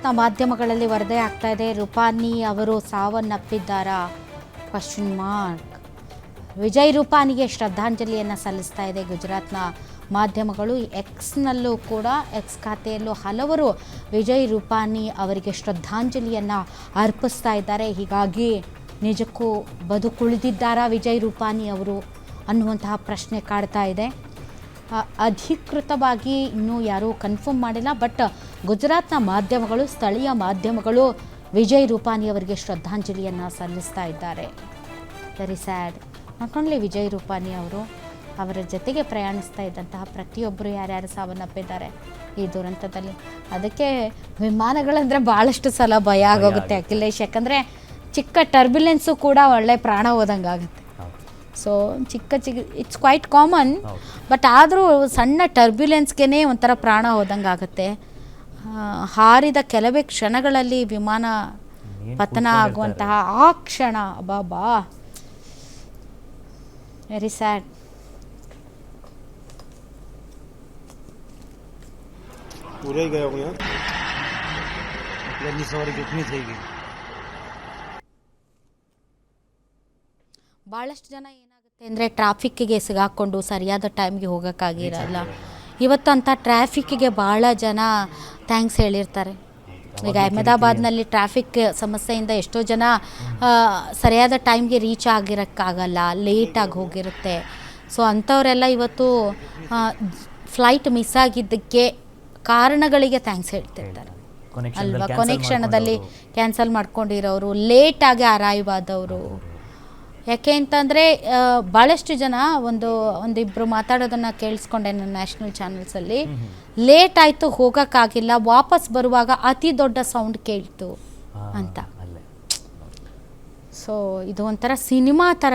ಗುಜರಾತ್ನ ಮಾಧ್ಯಮಗಳಲ್ಲಿ ವರದಿ ಆಗ್ತಾ ಇದೆ. ರೂಪಾನಿ ಅವರು ಸಾವನ್ನಪ್ಪಿದ್ದಾರಾ? ಕ್ವಶನ್ ಮಾರ್ಕ್ ವಿಜಯ್ ರೂಪಾನಿಗೆ ಶ್ರದ್ಧಾಂಜಲಿಯನ್ನು ಸಲ್ಲಿಸ್ತಾ ಇದೆ ಗುಜರಾತ್ನ ಮಾಧ್ಯಮಗಳು. ಎಕ್ಸ್ನಲ್ಲೂ ಕೂಡ ಎಕ್ಸ್ ಖಾತೆಯಲ್ಲೂ ಹಲವರು ವಿಜಯ್ ರೂಪಾನಿ ಅವರಿಗೆ ಶ್ರದ್ಧಾಂಜಲಿಯನ್ನು ಅರ್ಪಿಸ್ತಾ ಇದ್ದಾರೆ. ಹೀಗಾಗಿ ನಿಜಕ್ಕೂ ಬದುಕುಳಿದಿದ್ದಾರಾ ವಿಜಯ್ ರೂಪಾನಿ ಅವರು ಅನ್ನುವಂತಹ ಪ್ರಶ್ನೆ ಕಾಡ್ತಾ ಇದೆ. ಅಧಿಕೃತವಾಗಿ ಇನ್ನೂ ಯಾರೂ ಕನ್ಫರ್ಮ್ ಮಾಡಿಲ್ಲ ಬಟ್ ಗುಜರಾತ್ನ ಮಾಧ್ಯಮಗಳು ಸ್ಥಳೀಯ ಮಾಧ್ಯಮಗಳು ವಿಜಯ್ ರೂಪಾನಿ ಅವರಿಗೆ ಶ್ರದ್ಧಾಂಜಲಿಯನ್ನು ಸಲ್ಲಿಸ್ತಾ ಇದ್ದಾರೆ. Very sad not only Vijay Rupani ಅವರು ಅವರ ಜೊತೆಗೆ ಪ್ರಯಾಣಿಸ್ತಾ ಇದ್ದಂತಹ ಪ್ರತಿಯೊಬ್ಬರು ಯಾರ್ಯಾರು ಸಾವನ್ನಪ್ಪಿದ್ದಾರೆ ಈ ದುರಂತದಲ್ಲಿ. ಅದಕ್ಕೆ ವಿಮಾನಗಳಂದರೆ ಭಾಳಷ್ಟು ಸಲ ಭಯ ಆಗೋಗುತ್ತೆ ಅಖಿಲೇಶ್ ಯಾಕಂದರೆ ಚಿಕ್ಕ ಟರ್ಬ್ಯುಲೆನ್ಸು ಕೂಡ ಒಳ್ಳೆ ಪ್ರಾಣ ಹೋದಂಗೆ ಆಗುತ್ತೆ ಸೊ ಚಿಕ್ಕ ಚಿಕ್ಕ ಇಟ್ಸ್ ಕ್ವೈಟ್ ಕಾಮನ್. ಬಟ್ ಆದರೂ ಸಣ್ಣ ಟರ್ಬ್ಯುಲೆನ್ಸ್ಗೆ ಒಂಥರ ಪ್ರಾಣ ಹೋದಂಗೆ ಆಗುತ್ತೆ ಆ, ಹಾರಿದ ಕೆಲವೇ ಕ್ಷಣಗಳಲ್ಲಿ ವಿಮಾನ ಏನ್ ಪತನ ಕೂತ್ಕೊಂಡಿರ್ತಾರೆ. ಆಗುವಂತಹ ಆ ಕ್ಷಣ ಬಾಬಾ ವೆರಿ ಸ್ಯಾಡ್ પૂરે ગયો આપણે એટલેની સવારી કેટલી થઈ ગઈ ಭಾಳಷ್ಟು ಜನ ಏನಾಗುತ್ತೆ ಅಂದರೆ ಟ್ರಾಫಿಕ್ಕಿಗೆ ಸಿಗಾಕ್ಕೊಂಡು ಸರಿಯಾದ ಟೈಮ್ಗೆ ಹೋಗೋಕ್ಕಾಗಿರಲ್ಲ. ಇವತ್ತು ಅಂಥ ಟ್ರಾಫಿಕ್ಕಿಗೆ ಭಾಳ ಜನ ಥ್ಯಾಂಕ್ಸ್ ಹೇಳಿರ್ತಾರೆ. ಈಗ ಅಹಮದಾಬಾದ್ನಲ್ಲಿ ಟ್ರಾಫಿಕ್ ಸಮಸ್ಯೆಯಿಂದ ಎಷ್ಟೋ ಜನ ಸರಿಯಾದ ಟೈಮ್ಗೆ ರೀಚ್ ಆಗಿರೋಕ್ಕಾಗಲ್ಲ ಲೇಟಾಗಿ ಹೋಗಿರುತ್ತೆ. ಸೊ ಅಂಥವರೆಲ್ಲ ಇವತ್ತು ಫ್ಲೈಟ್ ಮಿಸ್ ಆಗಿದ್ದಕ್ಕೆ ಕಾರಣಗಳಿಗೆ ಥ್ಯಾಂಕ್ಸ್ ಹೇಳ್ತಿರ್ತಾರೆ. ಅಲ್ವಾ? ಕೊನೆ ಕ್ಷಣದಲ್ಲಿ ಕ್ಯಾನ್ಸಲ್ ಮಾಡ್ಕೊಂಡಿರೋರು ಲೇಟಾಗಿ ಅರೈವ್ ಆದವರು. ಯಾಕೆ ಅಂತಂದರೆ ಭಾಳಷ್ಟು ಜನ ಒಂದು ಒಂದಿಬ್ಬರು ಮಾತಾಡೋದನ್ನು ಕೇಳಿಸ್ಕೊಂಡೆ ನನ್ನ ನ್ಯಾಷನಲ್ ಚಾನಲ್ಸಲ್ಲಿ. ಲೇಟ್ ಆಯಿತು ಹೋಗೋಕ್ಕಾಗಿಲ್ಲ ವಾಪಸ್ ಬರುವಾಗ ಅತಿ ದೊಡ್ಡ ಸೌಂಡ್ ಕೇಳ್ತು ಅಂತ. ಸೊ ಇದು ಒಂಥರ ಸಿನಿಮಾ ಥರ